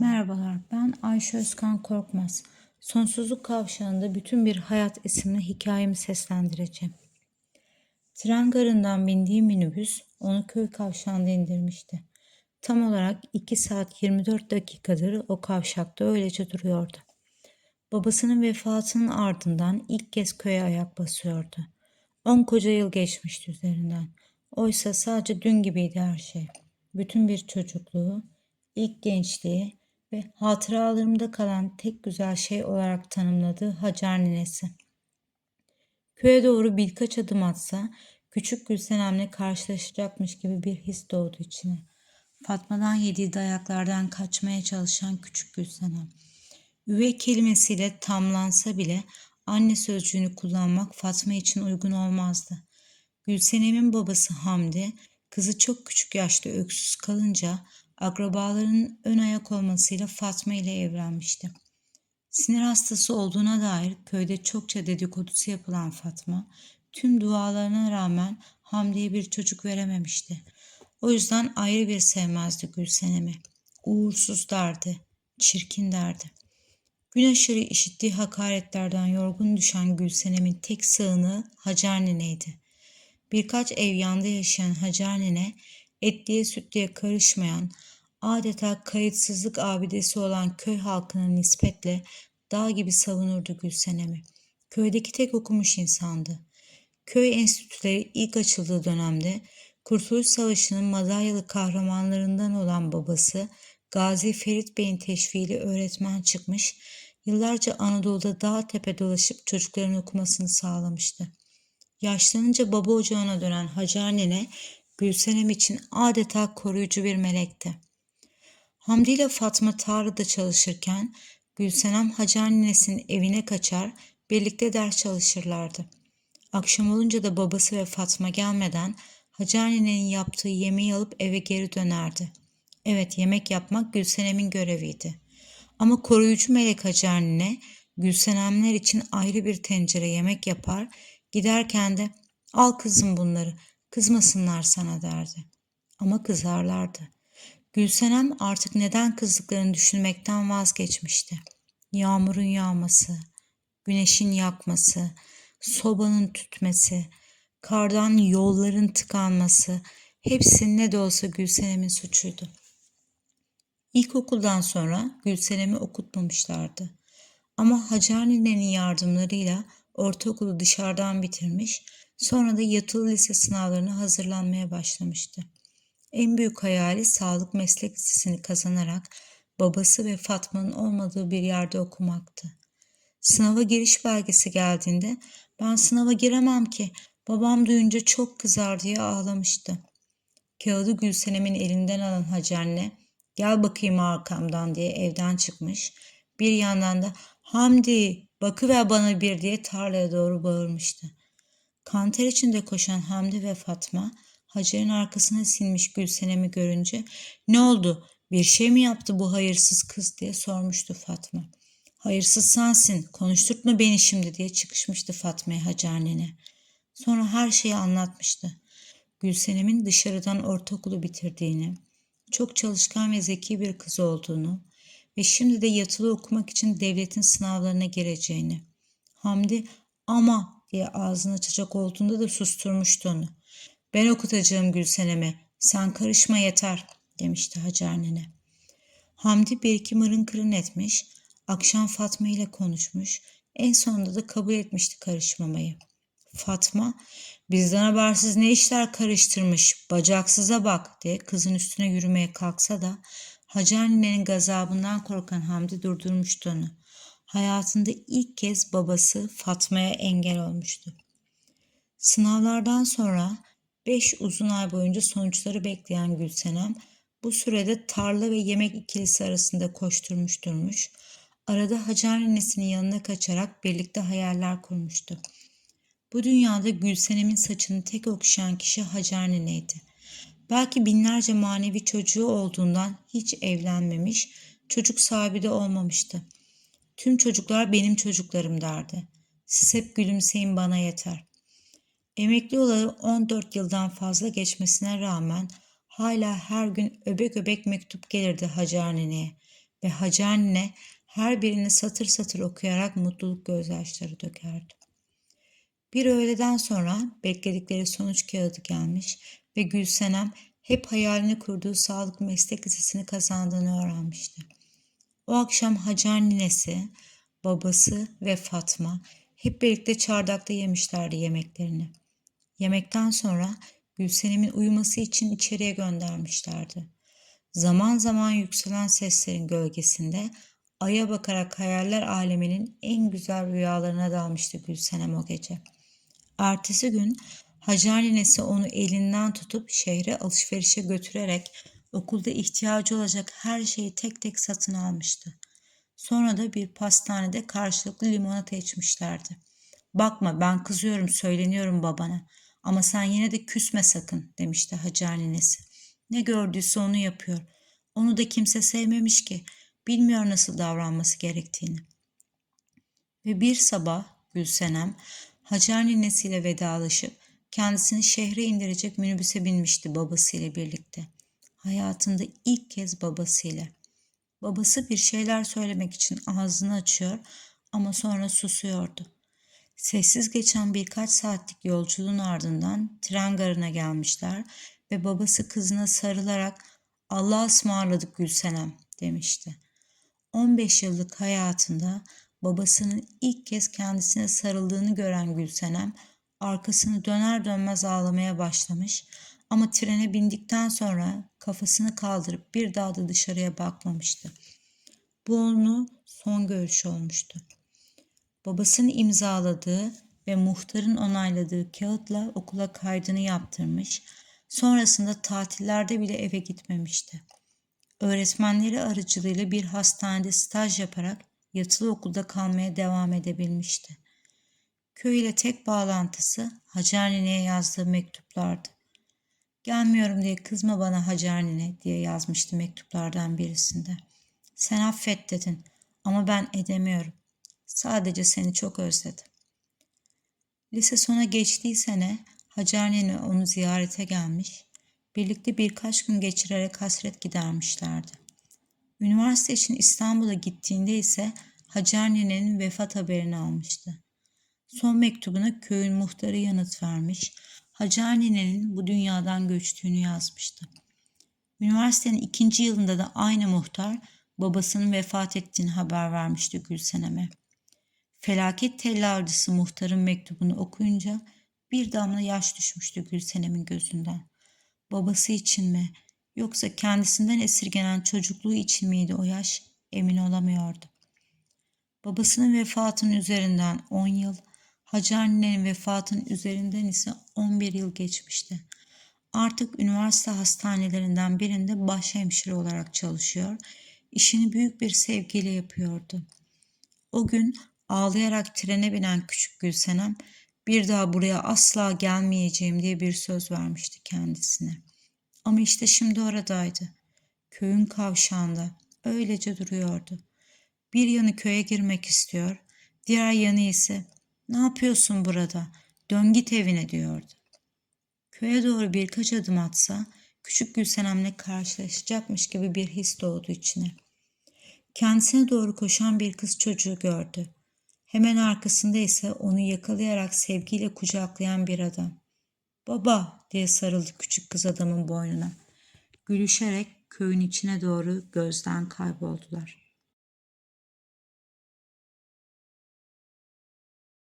Merhabalar, ben Ayşe Özkan Korkmaz. Sonsuzluk Kavşağı'nda bütün bir hayat isimli hikayemi seslendireceğim. Tren garından bindiği minibüs onu köy kavşağında indirmişti. Tam olarak 2 saat 24 dakikadır o kavşakta öylece duruyordu. Babasının vefatının ardından ilk kez köye ayak basıyordu. On koca yıl geçmişti üzerinden. Oysa sadece dün gibiydi her şey. Bütün bir çocukluğu, ilk gençliği ve hatıralarımda kalan tek güzel şey olarak tanımladığı Hacer ninesi. Köye doğru birkaç adım atsa küçük Gülsenem'le karşılaşacakmış gibi bir his doğdu içine. Fatma'dan yediği dayaklardan kaçmaya çalışan küçük Gülsenem. Üvey kelimesiyle tamlansa bile anne sözcüğünü kullanmak Fatma için uygun olmazdı. Gülsenem'in babası Hamdi, kızı çok küçük yaşta öksüz kalınca akrabalarının ön ayak olmasıyla Fatma ile evlenmişti. Sinir hastası olduğuna dair köyde çokça dedikodusu yapılan Fatma, tüm dualarına rağmen Hamdi'ye bir çocuk verememişti. O yüzden ayrı bir sevmezdi Gülsenem'i. Uğursuz derdi, çirkin derdi. Gün aşırı işittiği hakaretlerden yorgun düşen Gülsenem'in tek sığını Hacer Nine'ydi. Birkaç ev yanda yaşayan Hacer Nine, etliye sütlüye karışmayan, adeta kayıtsızlık abidesi olan köy halkına nispetle dağ gibi savunurdu Gülsenem'i. Köydeki tek okumuş insandı. Köy enstitüleri ilk açıldığı dönemde Kurtuluş Savaşı'nın madalyalı kahramanlarından olan babası Gazi Ferit Bey'in teşviğiyle öğretmen çıkmış, yıllarca Anadolu'da dağ tepe dolaşıp çocukların okumasını sağlamıştı. Yaşlanınca baba ocağına dönen Hacer Nene, Gülsenem için adeta koruyucu bir melekti. Hamdi ile Fatma tarlada çalışırken Gülsenem Hacer Nine'sinin evine kaçar, birlikte ders çalışırlardı. Akşam olunca da babası ve Fatma gelmeden Hacer Nine'nin yaptığı yemeği alıp eve geri dönerdi. Evet yemek yapmak Gülsenem'in göreviydi. Ama koruyucu melek Hacer Nine Gülsenemler için ayrı bir tencere yemek yapar, giderken de al kızım bunları, kızmasınlar sana derdi. Ama kızarlardı. Gülsenem artık neden kızdıklarını düşünmekten vazgeçmişti. Yağmurun yağması, güneşin yakması, sobanın tütmesi, kardan yolların tıkanması hepsi ne de olsa Gülsenem'in suçuydu. İlkokuldan sonra Gülsenem'i okutmamışlardı. Ama Hacer Nine'nin yardımlarıyla ortaokulu dışarıdan bitirmiş, sonra da yatılı lise sınavlarına hazırlanmaya başlamıştı. En büyük hayali sağlık meslek lisesini kazanarak babası ve Fatma'nın olmadığı bir yerde okumaktı. Sınava giriş belgesi geldiğinde ben sınava giremem ki babam duyunca çok kızar diye ağlamıştı. Kağıdı Gülsenem'in elinden alan Hacer'le gel bakayım arkamdan diye evden çıkmış. Bir yandan da Hamdi bakıver bana bir diye tarlaya doğru bağırmıştı. Kanter içinde koşan Hamdi ve Fatma Hacer'in arkasına sinmiş Gülsenem'i görünce ne oldu bir şey mi yaptı bu hayırsız kız diye sormuştu Fatma. Hayırsız sensin konuşturtma beni şimdi diye çıkışmıştı Fatma'ya Hacer nene. Sonra her şeyi anlatmıştı. Gülsenem'in dışarıdan ortaokulu bitirdiğini, çok çalışkan ve zeki bir kız olduğunu ve şimdi de yatılı okumak için devletin sınavlarına gireceğini. Hamdi ama diye ağzını açacak olduğunda da susturmuştu onu. Ben okutacağım Gülsenem'e, sen karışma yeter demişti Hacer nene. Hamdi bir iki mırın kırın etmiş, akşam Fatma ile konuşmuş, en sonunda da kabul etmişti karışmamayı. Fatma, bizden habersiz ne işler karıştırmış, bacaksıza bak diye kızın üstüne yürümeye kalksa da Hacer ninenin gazabından korkan Hamdi durdurmuştu onu. Hayatında ilk kez babası Fatma'ya engel olmuştu. Sınavlardan sonra beş uzun ay boyunca sonuçları bekleyen Gülsenem bu sürede tarla ve yemek ikilisi arasında koşturmuş durmuş. Arada Hacer annesinin yanına kaçarak birlikte hayaller kurmuştu. Bu dünyada Gülsenem'in saçını tek okşayan kişi Hacer neneydi. Belki binlerce manevi çocuğu olduğundan hiç evlenmemiş, çocuk sahibi de olmamıştı. Tüm çocuklar benim çocuklarım derdi. Siz hep gülümseyin bana yeter. Emekli olalı 14 yıldan fazla geçmesine rağmen hala her gün öbek öbek mektup gelirdi Hacer neneye. ve Hacı anne her birini satır satır okuyarak mutluluk gözyaşları dökerdi. Bir öğleden sonra bekledikleri sonuç kağıdı gelmiş ve Gülsenem hep hayalini kurduğu sağlık meslek lisesini kazandığını öğrenmişti. O akşam Hacer ninesi, babası ve Fatma hep birlikte çardakta yemişlerdi yemeklerini. Yemekten sonra Gülsenem'in uyuması için içeriye göndermişlerdi. Zaman zaman yükselen seslerin gölgesinde aya bakarak hayaller aleminin en güzel rüyalarına dalmıştı Gülsenem o gece. Ertesi gün Hacer ninesi onu elinden tutup şehre alışverişe götürerek okulda ihtiyacı olacak her şeyi tek tek satın almıştı. Sonra da bir pastanede karşılıklı limonata içmişlerdi. Bakma ben kızıyorum söyleniyorum babana ama sen yine de küsme sakın demişti Hacer ninesi. Ne gördüyse onu yapıyor. Onu da kimse sevmemiş ki. Bilmiyor nasıl davranması gerektiğini. Ve bir sabah Gülsenem Hacer ninesiyle vedalaşıp kendisini şehre indirecek minibüse binmişti babasıyla birlikte. Hayatında ilk kez babasıyla. Babası bir şeyler söylemek için ağzını açıyor ama sonra susuyordu. Sessiz geçen birkaç saatlik yolculuğun ardından tren garına gelmişler ve babası kızına sarılarak Allah'a ısmarladık Gülsenem demişti. 15 yıllık hayatında babasının ilk kez kendisine sarıldığını gören Gülsenem arkasını döner dönmez ağlamaya başlamış ama trene bindikten sonra kafasını kaldırıp bir daha da dışarıya bakmamıştı. Bu onun son görüşü olmuştu. Babasının imzaladığı ve muhtarın onayladığı kağıtla okula kaydını yaptırmış, sonrasında tatillerde bile eve gitmemişti. Öğretmenleri aracılığıyla bir hastanede staj yaparak yatılı okulda kalmaya devam edebilmişti. Köy ile tek bağlantısı Hacer Nine'ye yazdığı mektuplardı. Gelmiyorum diye kızma bana Hacer Nine diye yazmıştı mektuplardan birisinde. Sen affet dedin ama ben edemiyorum. Sadece seni çok özledim. Lise sona geçtiği sene Hacer Nene onu ziyarete gelmiş, birlikte birkaç gün geçirerek hasret gidermişlerdi. Üniversite için İstanbul'a gittiğinde ise Hacer Nene'nin vefat haberini almıştı. Son mektubuna köyün muhtarı yanıt vermiş, Hacer Nine'nin bu dünyadan göçtüğünü yazmıştı. Üniversitenin ikinci yılında da aynı muhtar babasının vefat ettiğini haber vermişti Gülsenem'e. Felaket telli muhtarın mektubunu okuyunca bir damla yaş düşmüştü Gülsenem'in gözünden. Babası için mi yoksa kendisinden esirgenen çocukluğu için miydi o yaş emin olamıyordu. Babasının vefatının üzerinden 10 yıl, Hacı annenin vefatının üzerinden ise 11 yıl geçmişti. Artık üniversite hastanelerinden birinde başhemşire olarak çalışıyor. İşini büyük bir sevgiyle yapıyordu. O gün ağlayarak trene binen küçük Gülsenem bir daha buraya asla gelmeyeceğim diye bir söz vermişti kendisine. Ama işte şimdi oradaydı. Köyün kavşağında öylece duruyordu. Bir yanı köye girmek istiyor, diğer yanı ise ne yapıyorsun burada? Dön git evine diyordu. Köye doğru birkaç adım atsa küçük Gülsenem'le karşılaşacakmış gibi bir his doğdu içine. Kendisine doğru koşan bir kız çocuğu gördü. Hemen arkasında ise onu yakalayarak sevgiyle kucaklayan bir adam. Baba diye sarıldı küçük kız adamın boynuna. Gülüşerek köyün içine doğru gözden kayboldular.